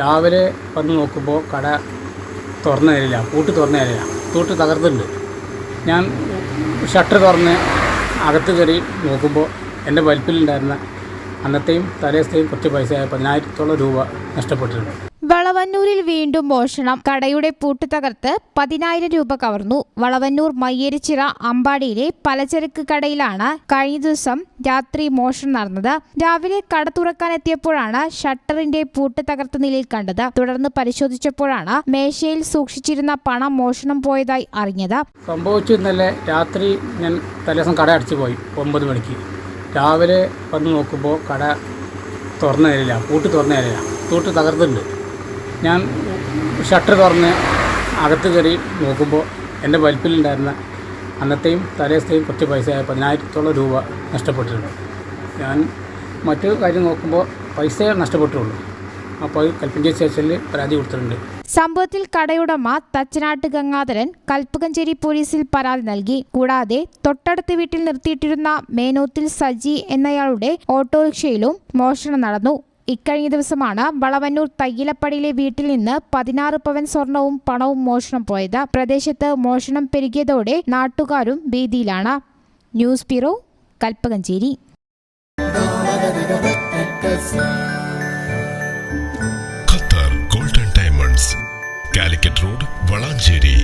രാവിലെ വന്ന് നോക്കുമ്പോൾ കട തുറന്നു തരില്ല പൂട്ട് തുറന്നു തരില്ല തൂട്ട് തകർത്തിട്ടുണ്ട് ഞാൻ ഷട്ടർ തുറന്ന് അകത്ത് കയറി നോക്കുമ്പോൾ എന്റെ വലിപ്പിലുണ്ടായിരുന്ന അന്നത്തെയും തലേസത്തെയും കുറച്ച് പൈസ പതിനായിരത്തോളം രൂപ നഷ്ടപ്പെട്ടിട്ടുണ്ട്. വളവന്നൂരിൽ വീണ്ടും മോഷണം. കടയുടെ പൂട്ട് തകർത്ത് പതിനായിരം രൂപ കവർന്നു. വളവന്നൂർ മയ്യരിച്ചിറ അമ്പാടിയിലെ പലചരക്ക് കടയിലാണ് കഴിഞ്ഞ ദിവസം രാത്രി മോഷണം നടന്നത്. രാവിലെ കട തുറക്കാനെത്തിയപ്പോഴാണ് ഷട്ടറിന്റെ പൂട്ട് തകർത്ത നിലയിൽ കണ്ടത്. തുടർന്ന് പരിശോധിച്ചപ്പോഴാണ് മേശയിൽ സൂക്ഷിച്ചിരുന്ന പണം മോഷണം പോയതായി അറിഞ്ഞത്. സംഭവിച്ചു ഇന്നലെ രാത്രി ഞാൻ തലേദിവസം കട അടച്ചു പോയി ഒമ്പത് മണിക്ക്. രാവിലെ വന്ന് നോക്കുമ്പോൾ കട തുറന്നു തരില്ല പൂട്ട് തുറന്നു തരില്ല പൂട്ട് തകർത്തിട്ടുണ്ട്. ഞാൻ ഷട്ടർ തുറന്ന് അകത്ത് കയറി നോക്കുമ്പോൾ എന്റെ വലിപ്പിലുണ്ടായിരുന്ന അന്നത്തെയും തലേസത്തെയും കുറച്ച് പൈസ പതിനായിരത്തോളം രൂപ നഷ്ടപ്പെട്ടിട്ടുണ്ട് ഞാൻ മറ്റു കാര്യം നോക്കുമ്പോൾ പൈസ നഷ്ടപ്പെട്ടുള്ളൂ അപ്പോൾ കൽപ്പഞ്ചേരി സ്റ്റേഷനിൽ പരാതി കൊടുത്തിട്ടുണ്ട്. സംഭവത്തിൽ കടയുടമ തച്ചനാട്ട് ഗംഗാധരൻ കൽപ്പകഞ്ചേരി പോലീസിൽ പരാതി നൽകി. കൂടാതെ തൊട്ടടുത്ത വീട്ടിൽ നിർത്തിയിട്ടിരുന്ന മേനോത്തിൽ സജി എന്നയാളുടെ ഓട്ടോറിക്ഷയിലും മോഷണം നടന്നു. ഇക്കഴിഞ്ഞ ദിവസമാണ് വളവന്നൂർ തയ്യിലപ്പടിയിലെ വീട്ടിൽ നിന്ന് പതിനാറ് പവൻ സ്വർണവും പണവും മോഷണം പോയത്. പ്രദേശത്ത് മോഷണം പെരുകിയതോടെ നാട്ടുകാരും ഭീതിയിലാണ്. News bureau Kalpakanchery. Qatar Golden Diamonds Calicut road Valanchery.